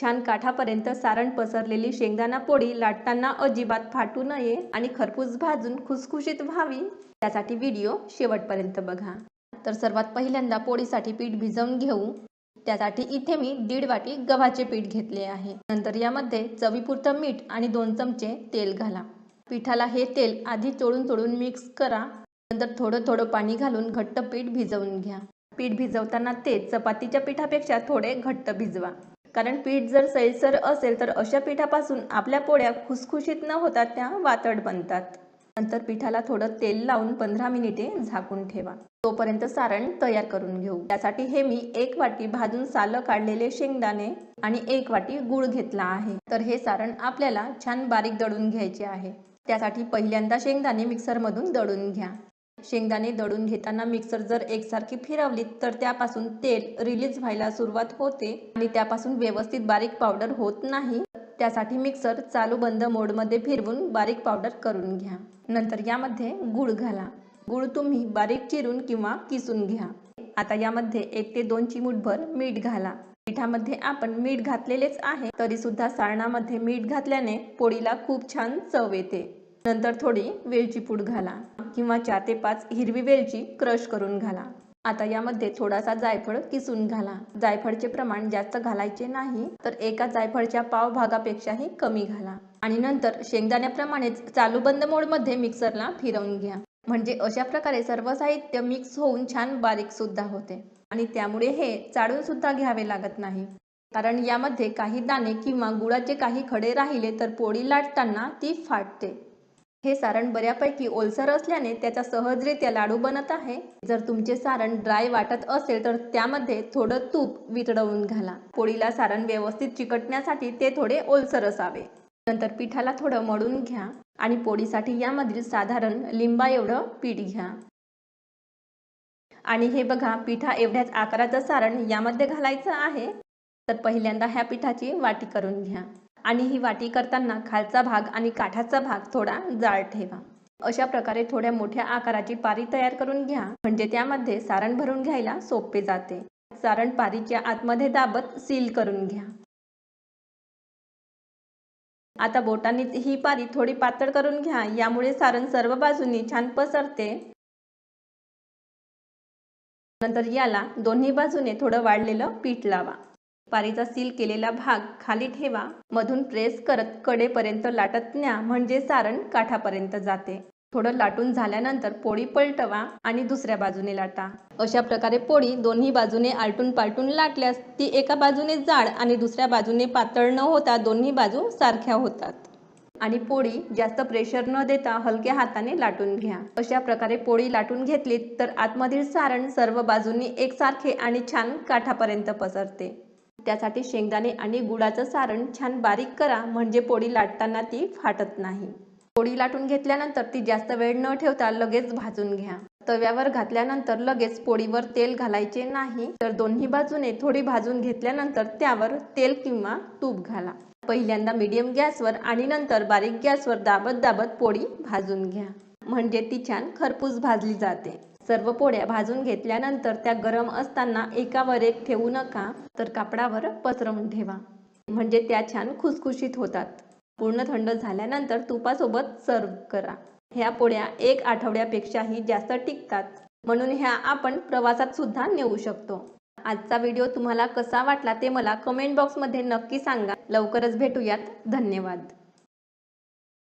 छान काठापर्यंत सारण पसरलेली शेंगदाणा पोळी लाटताना अजिबात फाटू नये आणि खरपूस भाजून खुसखुशीत व्हावी त्यासाठी व्हिडिओ शेवटपर्यंत बघा. तर सर्वात पहिल्यांदा पोळीसाठी पीठ भिजवून घेऊ. त्यासाठी इथे मी दीड वाटी गव्हाचे पीठ घेतले आहे. नंतर यामध्ये चवीपुरतं मीठ आणि दोन चमचे तेल घाला. पिठाला हे तेल आधी चोळून चोळून मिक्स करा. नंतर थोडं थोडं पाणी घालून घट्ट पीठ भिजवून घ्या. पीठ भिजवताना ते चपातीच्या पिठापेक्षा थोडे घट्ट भिजवा. कारण पीठ जर सैलसर असेल तर अशा पिठापासून आपल्या पोळ्या खुसखुशीत न होता त्या वातड बनतात. नंतर पिठाला थोडं तेल लावून पंधरा मिनिटे झाकून ठेवा. तोपर्यंत सारण तयार करून घेऊ. त्यासाठी हे मी एक वाटी भाजून सालं काढलेले शेंगदाणे आणि एक वाटी गूळ घेतला आहे. तर हे सारण आपल्याला छान बारीक दळून घ्यायचे आहे. त्यासाठी पहिल्यांदा शेंगदाणे मिक्सरमधून दळून घ्या. शेंगदाणे दळून घेताना मिक्सर जर एकसारखी फिरवली तर त्यापासून तेल रिलीज व्हायला सुरुवात होते आणि त्यापासून व्यवस्थित बारीक पावडर होत नाही. त्यासाठी मिक्सर चालू बंद मोडमध्ये फिरवून बारीक पावडर करून घ्या. नंतर यामध्ये गूळ घाला. गूळ तुम्ही बारीक चिरून किंवा किसून घ्या. आता यामध्ये एक ते दोन चिमूटभर मीठ घाला. पिठामध्ये आपण मीठ घातलेलेच आहे तरी सुद्धा सारणामध्ये मीठ घातल्याने पोळीला खूप छान चव येते. नंतर थोडी वेलची पूड घाला. किंवा चार ते पाच हिरवी वेलची क्रश करून घाला. आता यामध्ये थोडासा जायफळ किसून घाला. जायफळचे प्रमाण जास्त घालायचे नाही तर एका जायफळच्या पाव भागापेक्षाही कमी घाला. आणि नंतर शेंगदाण्याप्रमाणेच चालू बंद मोडमध्ये मिक्सरला फिरवून घ्या. म्हणजे अशा प्रकारे सर्व साहित्य मिक्स होऊन छान बारीक सुद्धा होते. आणि त्यामुळे हे चाळून सुद्धा घ्यावे लागत नाही. कारण यामध्ये काही दाणे किंवा गुळाचे काही खडे राहिले तर पोळी लाटताना ती फाटते. हे सारण बऱ्यापैकी ओलसर असल्याने त्याचा सहजरित्या लाडू बनत आहे. जर तुमचे सारण ड्राय वाटत असेल तर त्यामध्ये थोडं तूप वितळवून घाला. पोळीला सारण व्यवस्थित चिकटण्यासाठी ते थोडे ओलसर असावे. नंतर पिठाला थोडं मळून घ्या आणि पोळीसाठी यामधील साधारण लिंबा एवढं पीठ घ्या. आणि हे बघा पिठा एवढ्याच आकाराचं सारण यामध्ये घालायचं आहे. तर पहिल्यांदा ह्या पिठाची वाटी करून घ्या. आणि ही वाटी करताना खालचा भाग आणि काठाचा भाग थोडा जाड ठेवा. अशा प्रकारे थोड्या मोठ्या आकाराची पारी तयार करून घ्या. म्हणजे त्यामध्ये सारण भरून घ्यायला सोपे जाते. सारण पारीच्या आतमध्ये दाबत सील करून घ्या. आता बोटांनी ही पारी थोडी पातळ करून घ्या. यामुळे सारण सर्व बाजूनी छान पसरते. नंतर याला दोन्ही बाजूने थोडं वाढलेलं पीठ लावा. पारीचा सील केलेला भाग खाली ठेवा. मधून प्रेस करत कडेपर्यंत लाटत न्या म्हणजे सारण काठापर्यंत जाते. थोडं लाटून झाल्यानंतर पोळी पलटवा आणि दुसऱ्या बाजूने लाटा. अशा प्रकारे पोळी दोन्ही बाजूने आलटून पालटून लाटल्यास ती एका बाजूने जाड आणि दुसऱ्या बाजूने पातळ न होता दोन्ही बाजू सारख्या होतात. आणि पोळी जास्त प्रेशर न देता हलक्या हाताने लाटून घ्या. अशा प्रकारे पोळी लाटून घेतली तर आतमधील सारण सर्व बाजूंनी एकसारखे आणि छान काठापर्यंत पसरते. त्यासाठी शेंगदाणे आणि गुळाचं सारण छान बारीक करा म्हणजे पोळी लाटताना ती फाटत नाही. पोळी लाटून घेतल्यानंतर ती जास्त वेळ न ठेवता लगेच भाजून घ्या. तव्यावर घातल्यानंतर लगेच पोळीवर तेल घालायचे नाही तर दोन्ही बाजूने थोडी भाजून घेतल्यानंतर त्यावर तेल किंवा तूप घाला. पहिल्यांदा मीडियम गॅसवर आणि नंतर बारीक गॅसवर दाबत दाबत पोळी भाजून घ्या. म्हणजे ती छान खरपूस भाजली जाते. सर्व पोळ्या भाजून घेतल्यानंतर त्या गरम असताना एकावर एक ठेवू नका तर कापडावर पसरवून ठेवा. म्हणजे त्या छान खुसखुशीत होतात. पूर्ण थंड झाल्यानंतर तुपासोबत सर्व करा. ह्या पोळ्या एक आठवड्यापेक्षाही जास्त टिकतात. म्हणून ह्या आपण प्रवासात सुद्धा नेऊ शकतो. आजचा व्हिडिओ तुम्हाला कसा वाटला ते मला कमेंट बॉक्समध्ये नक्की सांगा. लवकरच भेटूयात. धन्यवाद.